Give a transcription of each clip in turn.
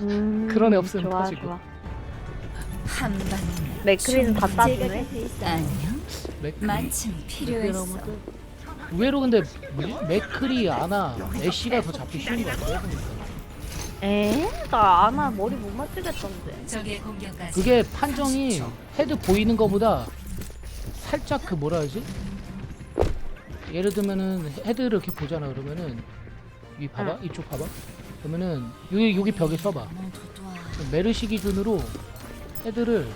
음, 그런 애 없으면 좋아, 터지고. 좋아. 한 방이면 맥크리는. 곁에 있어. 안녕. 맥 마침 필요했어. 의외로 근데 뭐지? 맥크리 아나 애쉬가 더 잡기 쉬운 거 같아요 보니까. 에? 나 아나 머리 못 맞추겠던데. 적의 공격까지. 그게 판정이 헤드 보이는 거보다 살짝 그 뭐라 하지? 예를 들면은 헤드를 이렇게 보잖아 그러면은 이 봐봐 이쪽 봐봐 그러면은 여기 여기 벽에 모두 도와. 메르시 기준으로 헤드를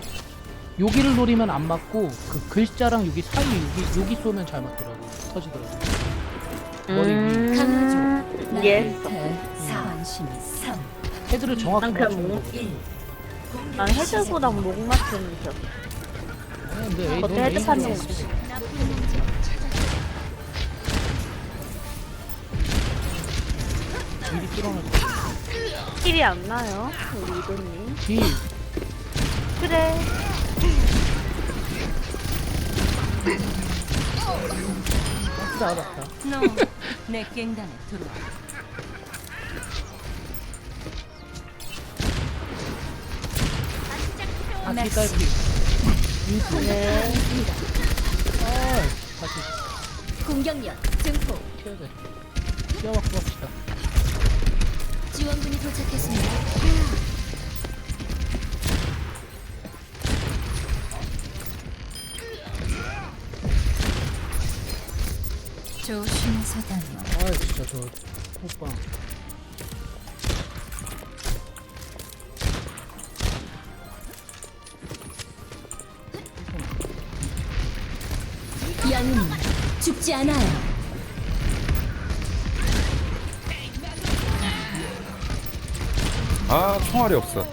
여기를 노리면 안 맞고 그 글자랑 여기 사이 여기 여기 쏘면 잘 맞더라고. 터지더라고. 머리 위 음, 3, 헤드를 정확히 난 그냥 맞추는 뭐- 거고 1. 난 헤드보다 목 맞추는 줄. 아, 근데 에이, 그것도 헤드 에이 판정. 미리 뚫어놨어 킬이 안 나요, 우리 이도님. 뒤 그래. 박스 알았다 너내 갱단에 들어와. 바퀴 딸피 인수 네. 아 다시 공격력 증폭. 튀어야 돼 뛰어갖고 갑시다 지원군이 도착했습니다. 조심해서 다녀. 아 진짜 저 호빵 영웅 죽지 않아요. 아 총알이 없어.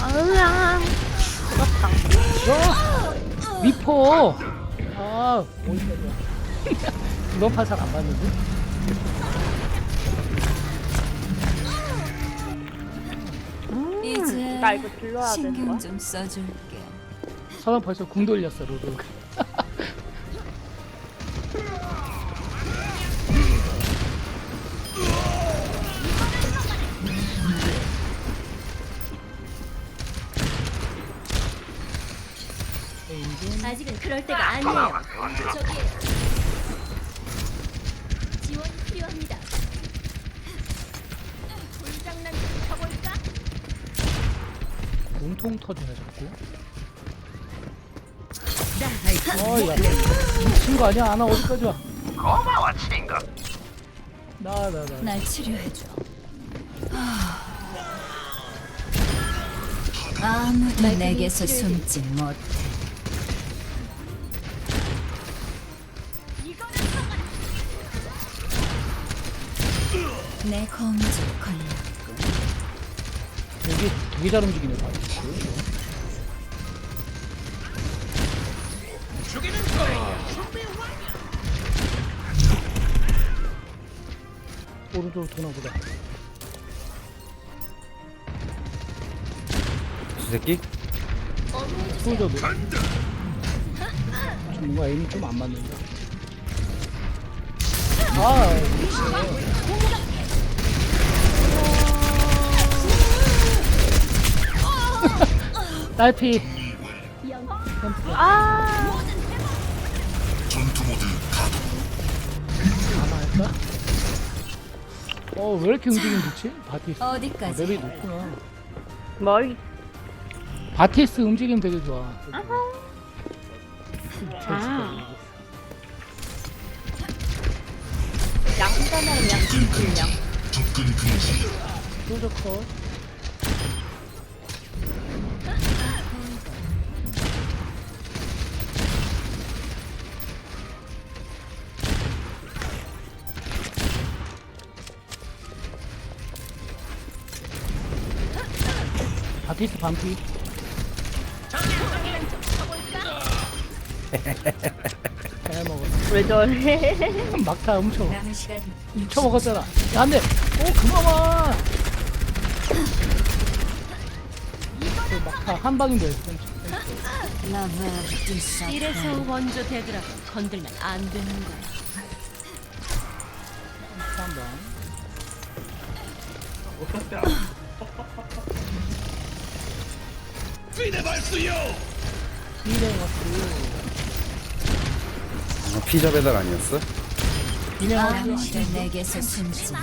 아으야. 죽었다. 미포 아 어디까지야 이번 판살 안 봤는데 이제 나 이거 되는 신경 거야? 좀 써줄게. 서방 벌써 궁 돌렸어 로드 아직은 그럴 때가 아니에요. 저기 지원 필요합니다. 불장난 좀 쳐볼까? 몸통 터지네 자꾸 어야 미친 거 아니야 아나 어디까지 와 고마워 친구 나 나 나 날 치료해줘. 아무도 내게서 숨지 못해. 내 검지 걸렸고 여기 되게 잘 움직이네 봐 오른쪽으로 도나보다 저 새끼? 솔저도 좀 뭔가 에임이 좀 안 맞는다. 아 딸피 아. 아마 할까? 어왜 이렇게 움직임 좋지? 바티스 아, 어디까지? 맵이 높구나 머리. 바티스 움직임 되게 좋아 아. 양산하는 양심질량. 솔저 컷 바티스 반피. 잘 먹었어 왜 저래? 막타 엄청. 남은 시간 쳐먹었잖아. 야 안돼. 오 그만 와. 그 막타 한 방인데. 이래서 원조 되더라고 건들면 안 되는 거야. 한번 비냉어스 어, 피자 배달 아니었어? 비냉어스 아무도 내게서 숨지 못해.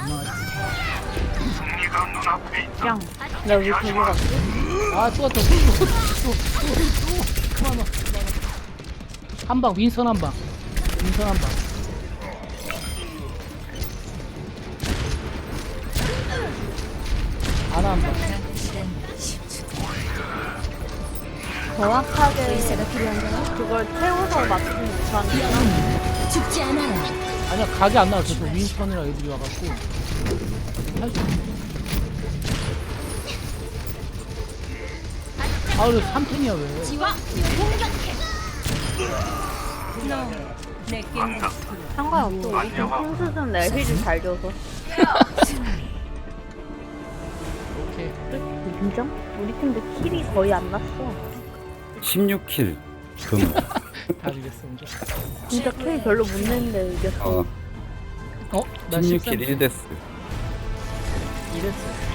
짱. 내가 왜 저기 갔지? 아 죽었다 죽었다 죽었다 그만 와 한방 윈선 한방. 윈선 한방. 아나 한방 정확하게 의사가 필요한가요? 그걸 태워서 맞추지 못하는 죽지 않아요 아니야 각이 안 나와 계속 윈선이랑 애들이 와갖고 할수 아 그래 3탱이야 왜 지와 공격해. 너내 게임 상관없어. 우리 팀 콩수는 내 힐을 잘 줘서. 오케이 인정? 우리 팀도 킬이 거의 안 났어. 16킬 금. 다 죽였어 이제 진짜 킬 별로 못 냈는데 이겼어. 어, 어? 나 16킬 13킬 1데스. 이랬어